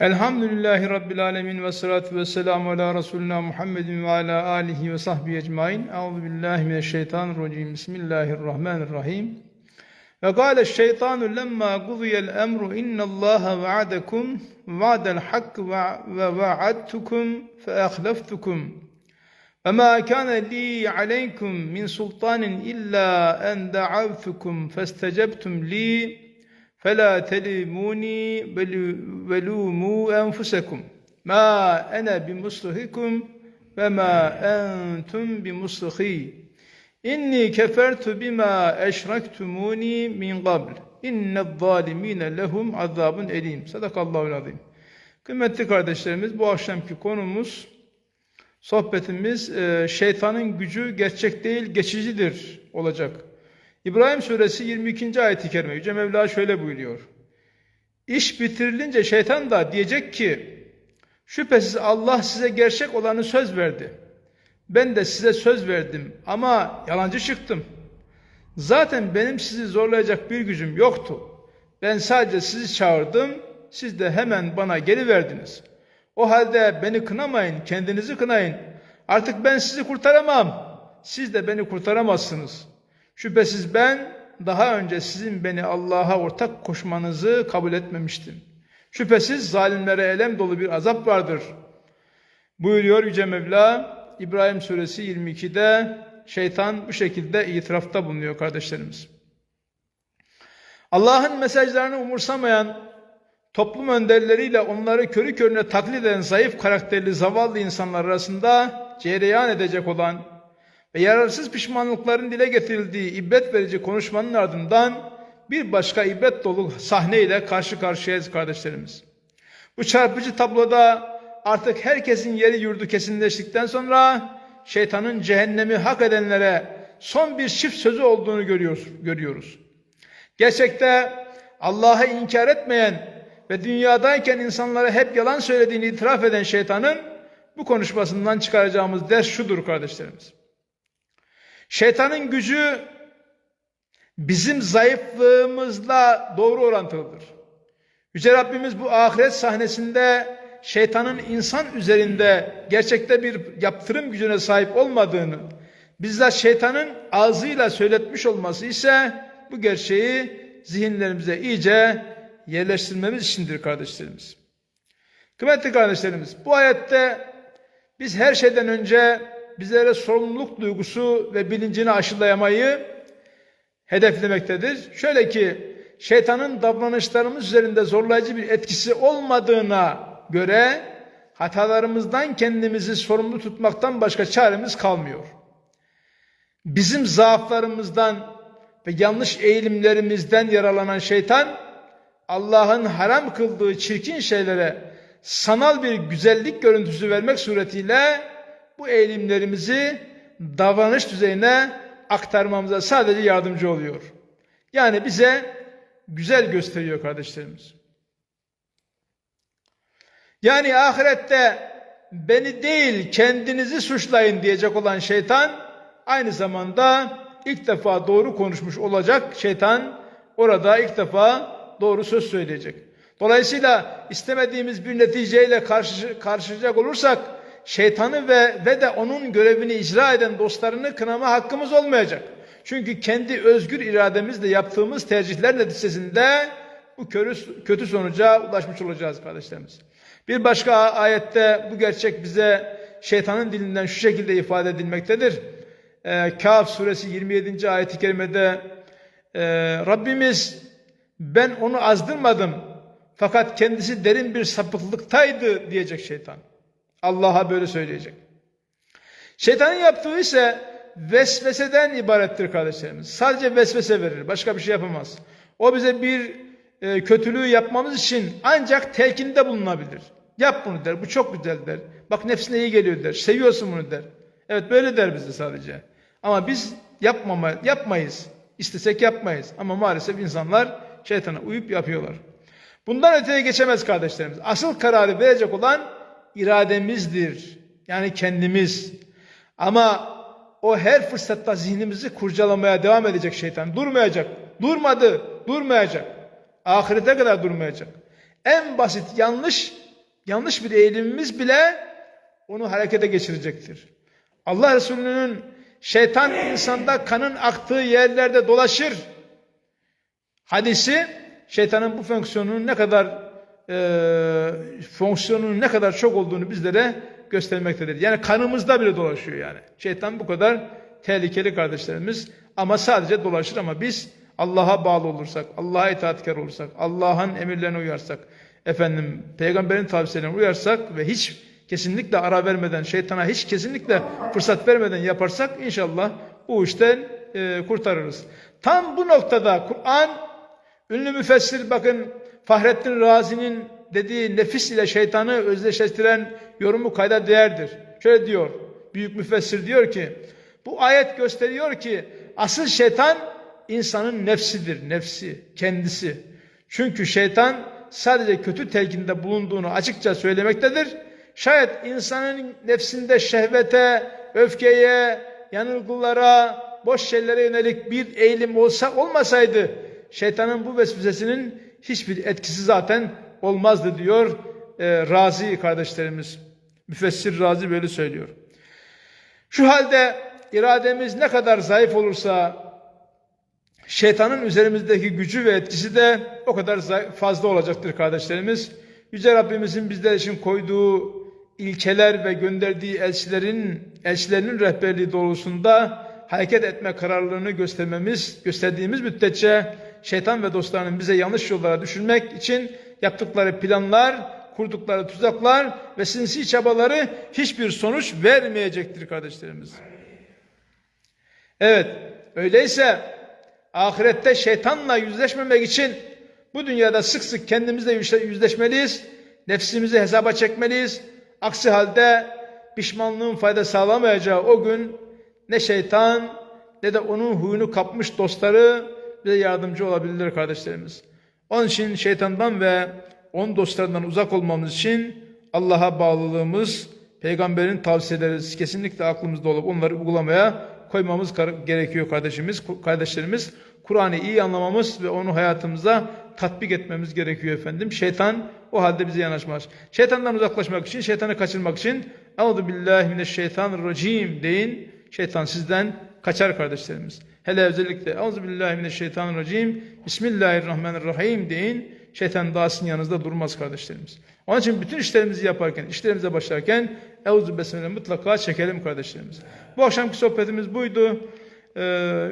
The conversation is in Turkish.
Elhamdülillahi Rabbil Alemin ve salatu ve selamu ala Resulina Muhammedin ve ala alihi ve sahbihi ecmain. Euzu billahi mineşşeytanirracim. Bismillahirrahmanirrahim. Ve gâle şeytanu lemma gudiyel emru innallâhe vaadakum vaadel hak ve vaadtukum fe ahlaftukum. Ve ma kana li aleykum min sultanin illa en da'avtukum festecebtum li فلا تلموني بل ولوموا أنفسكم ما أنا بمصرخكم وما أنتم بمصرخي إني كفرت بما أشركتموني من قبل إن الظالمين لهم عذاب أليم Sadakallahu azim. Kıymetli kardeşlerimiz bu akşamki konumuz sohbetimiz e, şeytanın gücü gerçek değil geçicidir olacak. İbrahim suresi 22. ayeti kerime Yüce Mevla şöyle buyuruyor. İş bitirilince şeytan da diyecek ki şüphesiz Allah size gerçek olanı söz verdi. Ben de size söz verdim ama yalancı çıktım. Zaten benim sizi zorlayacak bir gücüm yoktu. Ben sadece sizi çağırdım, siz de hemen bana geri verdiniz. O halde beni kınamayın, kendinizi kınayın. Artık ben sizi kurtaramam. Siz de beni kurtaramazsınız.'' Şüphesiz ben daha önce sizin beni Allah'a ortak koşmanızı kabul etmemiştim. Şüphesiz zalimlere elem dolu bir azap vardır. Buyuruyor Yüce Mevla İbrahim Suresi 22'de şeytan bu şekilde itirafta bulunuyor kardeşlerimiz. Allah'ın mesajlarını umursamayan toplum önderleriyle onları körü körüne taklit eden zayıf karakterli zavallı insanlar arasında cereyan edecek olan ve yararsız pişmanlıkların dile getirildiği ibret verici konuşmanın ardından bir başka ibret dolu sahneyle karşı karşıyayız kardeşlerimiz. Bu çarpıcı tabloda artık herkesin yeri yurdu kesinleştikten sonra şeytanın cehennemi hak edenlere son bir çift sözü olduğunu görüyoruz. görüyoruz. Gerçekte Allah'ı inkar etmeyen ve dünyadayken insanlara hep yalan söylediğini itiraf eden şeytanın bu konuşmasından çıkaracağımız ders şudur kardeşlerimiz. Şeytanın gücü bizim zayıflığımızla doğru orantılıdır. Yüce Rabbimiz bu ahiret sahnesinde şeytanın insan üzerinde gerçekte bir yaptırım gücüne sahip olmadığını, bizzat şeytanın ağzıyla söyletmiş olması ise bu gerçeği zihinlerimize iyice yerleştirmemiz içindir kardeşlerimiz. Kıymetli kardeşlerimiz, bu ayette biz her şeyden önce bizlere sorumluluk duygusu ve bilincini aşılayamayı hedeflemektedir. Şöyle ki şeytanın davranışlarımız üzerinde zorlayıcı bir etkisi olmadığına göre hatalarımızdan kendimizi sorumlu tutmaktan başka çaremiz kalmıyor. Bizim zaaflarımızdan ve yanlış eğilimlerimizden yaralanan şeytan Allah'ın haram kıldığı çirkin şeylere sanal bir güzellik görüntüsü vermek suretiyle bu eğilimlerimizi davranış düzeyine aktarmamıza sadece yardımcı oluyor. Yani bize güzel gösteriyor kardeşlerimiz. Yani ahirette beni değil kendinizi suçlayın diyecek olan şeytan aynı zamanda ilk defa doğru konuşmuş olacak şeytan orada ilk defa doğru söz söyleyecek. Dolayısıyla istemediğimiz bir neticeyle karşı, karşılayacak olursak şeytanı ve ve de onun görevini icra eden dostlarını kınama hakkımız olmayacak. Çünkü kendi özgür irademizle yaptığımız tercihler neticesinde bu kötü sonuca ulaşmış olacağız kardeşlerimiz. Bir başka ayette bu gerçek bize şeytanın dilinden şu şekilde ifade edilmektedir. Ee, Kaf suresi 27. ayeti kerimede e, Rabbimiz ben onu azdırmadım fakat kendisi derin bir sapıklıktaydı diyecek şeytan. Allah'a böyle söyleyecek. Şeytanın yaptığı ise vesveseden ibarettir kardeşlerimiz. Sadece vesvese verir. Başka bir şey yapamaz. O bize bir e, kötülüğü yapmamız için ancak telkinde bulunabilir. Yap bunu der. Bu çok güzel der. Bak nefsine iyi geliyor der. Seviyorsun bunu der. Evet böyle der bize sadece. Ama biz yapmama, yapmayız. İstesek yapmayız. Ama maalesef insanlar şeytana uyup yapıyorlar. Bundan öteye geçemez kardeşlerimiz. Asıl kararı verecek olan irademizdir. Yani kendimiz. Ama o her fırsatta zihnimizi kurcalamaya devam edecek şeytan. Durmayacak. Durmadı. Durmayacak. Ahirete kadar durmayacak. En basit yanlış yanlış bir eğilimimiz bile onu harekete geçirecektir. Allah Resulü'nün şeytan insanda kanın aktığı yerlerde dolaşır. Hadisi şeytanın bu fonksiyonunun ne kadar e, fonksiyonunun ne kadar çok olduğunu bizlere göstermektedir. Yani kanımızda bile dolaşıyor yani. Şeytan bu kadar tehlikeli kardeşlerimiz ama sadece dolaşır ama biz Allah'a bağlı olursak, Allah'a itaatkar olursak, Allah'ın emirlerine uyarsak, efendim peygamberin tavsiyelerine uyarsak ve hiç kesinlikle ara vermeden, şeytana hiç kesinlikle fırsat vermeden yaparsak inşallah bu işten e, kurtarırız. Tam bu noktada Kur'an ünlü müfessir bakın Fahrettin Razi'nin dediği nefis ile şeytanı özdeşleştiren yorumu kayda değerdir. Şöyle diyor, büyük müfessir diyor ki, bu ayet gösteriyor ki asıl şeytan insanın nefsidir, nefsi, kendisi. Çünkü şeytan sadece kötü telkinde bulunduğunu açıkça söylemektedir. Şayet insanın nefsinde şehvete, öfkeye, yanılgılara, boş şeylere yönelik bir eğilim olsa olmasaydı şeytanın bu vesvesesinin hiçbir etkisi zaten olmazdı diyor e, Razi kardeşlerimiz. Müfessir Razi böyle söylüyor. Şu halde irademiz ne kadar zayıf olursa şeytanın üzerimizdeki gücü ve etkisi de o kadar fazla olacaktır kardeşlerimiz. Yüce Rabbimizin bizler için koyduğu ilkeler ve gönderdiği elçilerin elçilerinin rehberliği doğrultusunda hareket etme kararlılığını göstermemiz, gösterdiğimiz müddetçe şeytan ve dostlarının bize yanlış yollara düşürmek için yaptıkları planlar, kurdukları tuzaklar ve sinsi çabaları hiçbir sonuç vermeyecektir kardeşlerimiz. Evet, öyleyse ahirette şeytanla yüzleşmemek için bu dünyada sık sık kendimizle yüzle- yüzleşmeliyiz, nefsimizi hesaba çekmeliyiz. Aksi halde pişmanlığın fayda sağlamayacağı o gün ne şeytan ne de onun huyunu kapmış dostları bize yardımcı olabilirler kardeşlerimiz. Onun için şeytandan ve onun dostlarından uzak olmamız için Allah'a bağlılığımız, peygamberin tavsiyeleri kesinlikle aklımızda olup onları uygulamaya koymamız gerekiyor kardeşimiz, kardeşlerimiz. Kur'an'ı iyi anlamamız ve onu hayatımıza tatbik etmemiz gerekiyor efendim. Şeytan o halde bize yanaşmaz. Şeytandan uzaklaşmak için, şeytanı kaçırmak için Euzu billahi mineşşeytanirracim deyin. Şeytan sizden kaçar kardeşlerimiz. Hele özellikle Euzu billahi mineşşeytanirracim. Bismillahirrahmanirrahim deyin. Şeytan daha sizin yanınızda durmaz kardeşlerimiz. Onun için bütün işlerimizi yaparken, işlerimize başlarken Euzu besmele mutlaka çekelim kardeşlerimiz. Bu akşamki sohbetimiz buydu. Ee,